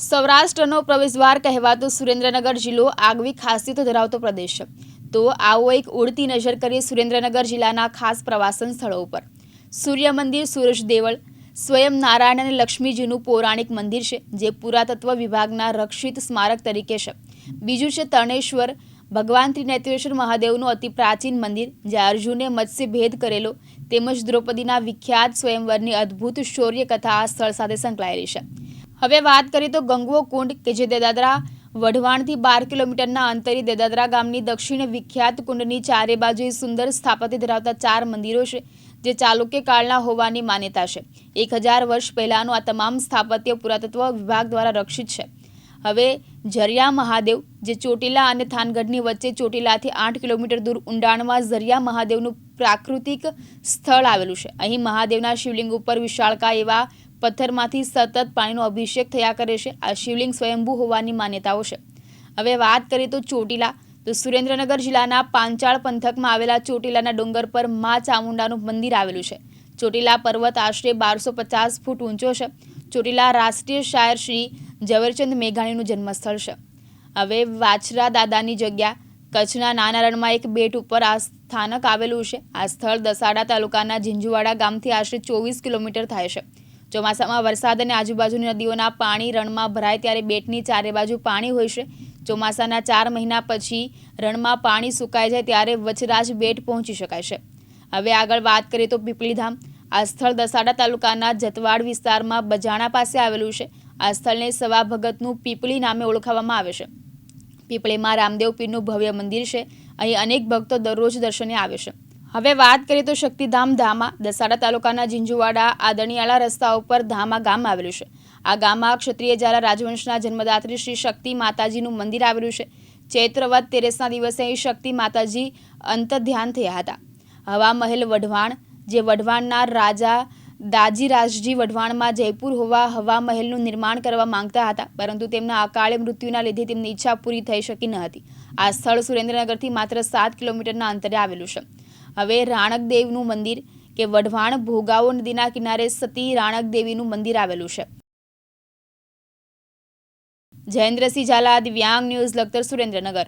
સૌરાષ્ટ્રનો પ્રવેશદ્વાર કહેવાતો સુરેન્દ્રનગર જિલ્લો આગવી ખાસિયત ધરાવતો પ્રદેશ છે. તો આવો એક ઉડતી નજર કરીએ સુરેન્દ્રનગર જિલ્લાના ખાસ પ્રવાસન સ્થળો ઉપર. સૂર્ય મંદિર, સૂરજ દેવળ, સ્વયં નારાયણ અને લક્ષ્મીજીનું પૌરાણિક મંદિર છે, જે પુરાતત્વ વિભાગના રક્ષિત સ્મારક તરીકે છે. બીજું છે તરણેશ્વર, ભગવાન ત્રિનેત્રેશ્વર મહાદેવનું અતિ પ્રાચીન મંદિર, જ્યાં અર્જુને મત્સ્ય ભેદ કરેલો તેમજ દ્રૌપદીના વિખ્યાત સ્વયંવરની અદ્ભુત શૌર્ય કથા આ સ્થળ સાથે સંકળાયેલી છે. હવે વાત કરીએ તો ગંગવો કુંડ કે જે દેદાદરા વઢવાણથી બાર કિલોમીટરના અંતરે દેદાદરા ગામની દક્ષિણ વિખ્યાત કુંડની ચારે બાજુએ સુંદર સ્થાપત્ય ધરાવતા ચાર મંદિરો છે, જે ચાલુક્ય કાળના હોવાની માન્યતા છે. એક હજાર વર્ષ પહેલાંનું આ તમામ સ્થાપત્ય પુરાતત્વ વિભાગ દ્વારા રક્ષિત છે. હવે ઝરિયા મહાદેવ, જે ચોટીલા અને થાનગઢની વચ્ચે ચોટીલાથી આઠ કિલોમીટર દૂર ઊંડાણમાં ઝરિયા મહાદેવનું પ્રાકૃતિક સ્થળ આવેલું છે. અહીં મહાદેવના શિવલિંગ ઉપર વિશાળકાય એવા પથ્થરમાંથી સતત પાણીનો અભિષેક થયા કરે છે. આ શિવલિંગ સ્વયંભૂ હોવાની માન્યતાઓ છે. હવે વાત કરીએ તો ચોટીલા. તો સુરેન્દ્રનગર જિલ્લાના પાંચાળ પંથકમાં આવેલા ચોટીલાના ડુંગર પર મા ચામુંડાનું મંદિર આવેલું છે. ચોટીલા પર્વત આશરે બારસો પચાસ ફૂટ ઊંચો છે. ચોટીલા રાષ્ટ્રીય શાયર શ્રી ઝવેરચંદ મેઘાણીનું જન્મસ્થળ છે. હવે વાછરા દાદાની જગ્યા. કચ્છના નાના રણમાં એક બેટ ઉપર આ સ્થાનક આવેલું છે. આ સ્થળ દસાડા તાલુકાના ઝીંઝુવાડા ગામથી આશરે ચોવીસ કિલોમીટર થાય છે. ચોમાસામાં વરસાદ અને આજુબાજુની નદીઓના પાણી રણમાં ભરાય ત્યારે બેટની ચારે બાજુ પાણી હોય છે. ચોમાસાના ચાર મહિના પછી રણમાં પાણી સુકાઈ જાય ત્યારે વચરાજ બેટ પહોંચી શકાય છે. હવે આગળ વાત કરીએ તો પીપળીધામ. આ સ્થળ દસાડા તાલુકાના જતવાડ વિસ્તારમાં બજાણા પાસે આવેલું છે. આ સ્થળને સવા ભગતનું પીપળી નામે ઓળખાવવામાં આવે છે. પીપળીમાં રામદેવ પીરનું ભવ્ય મંદિર છે. અહીં અનેક ભક્તો દરરોજ દર્શને આવે છે. હવે વાત કરીએ તો શક્તિધામ ધામા. દસાડા તાલુકાના ઝીંઝુવાડા આદરણીયાળા રસ્તા ઉપર ધામા ગામ આવેલું છે. આ ગામમાં ક્ષત્રિય જારા રાજવંશના જન્મદાત્રી શ્રી શક્તિ માતાજીનું મંદિર આવેલું છે. ચૈત્રવત તેરેસના દિવસે અહીં શક્તિ માતાજી અંત ધ્યાન થયા હતા. હવા મહેલ વઢવાણ, જે વઢવાણના રાજા દાજીરાજજી વઢવાણમાં જયપુર હોવા હવા મહેલનું નિર્માણ કરવા માંગતા હતા, પરંતુ તેમના અકાળે મૃત્યુના લીધે તેમની ઈચ્છા પૂરી થઈ શકી ન હતી. આ સ્થળ સુરેન્દ્રનગરથી માત્ર સાત કિલોમીટરના અંતરે આવેલું છે. હવે રાણક દેવનું મંદિર કે વઢવાણ ભોગાવો નદીના કિનારે સતી રાણક દેવીનું મંદિર આવેલું છે. જયેન્દ્રસિંહ ઝાલા, દિવ્યાંગ ન્યૂઝ, લખતર સુરેન્દ્રનગર.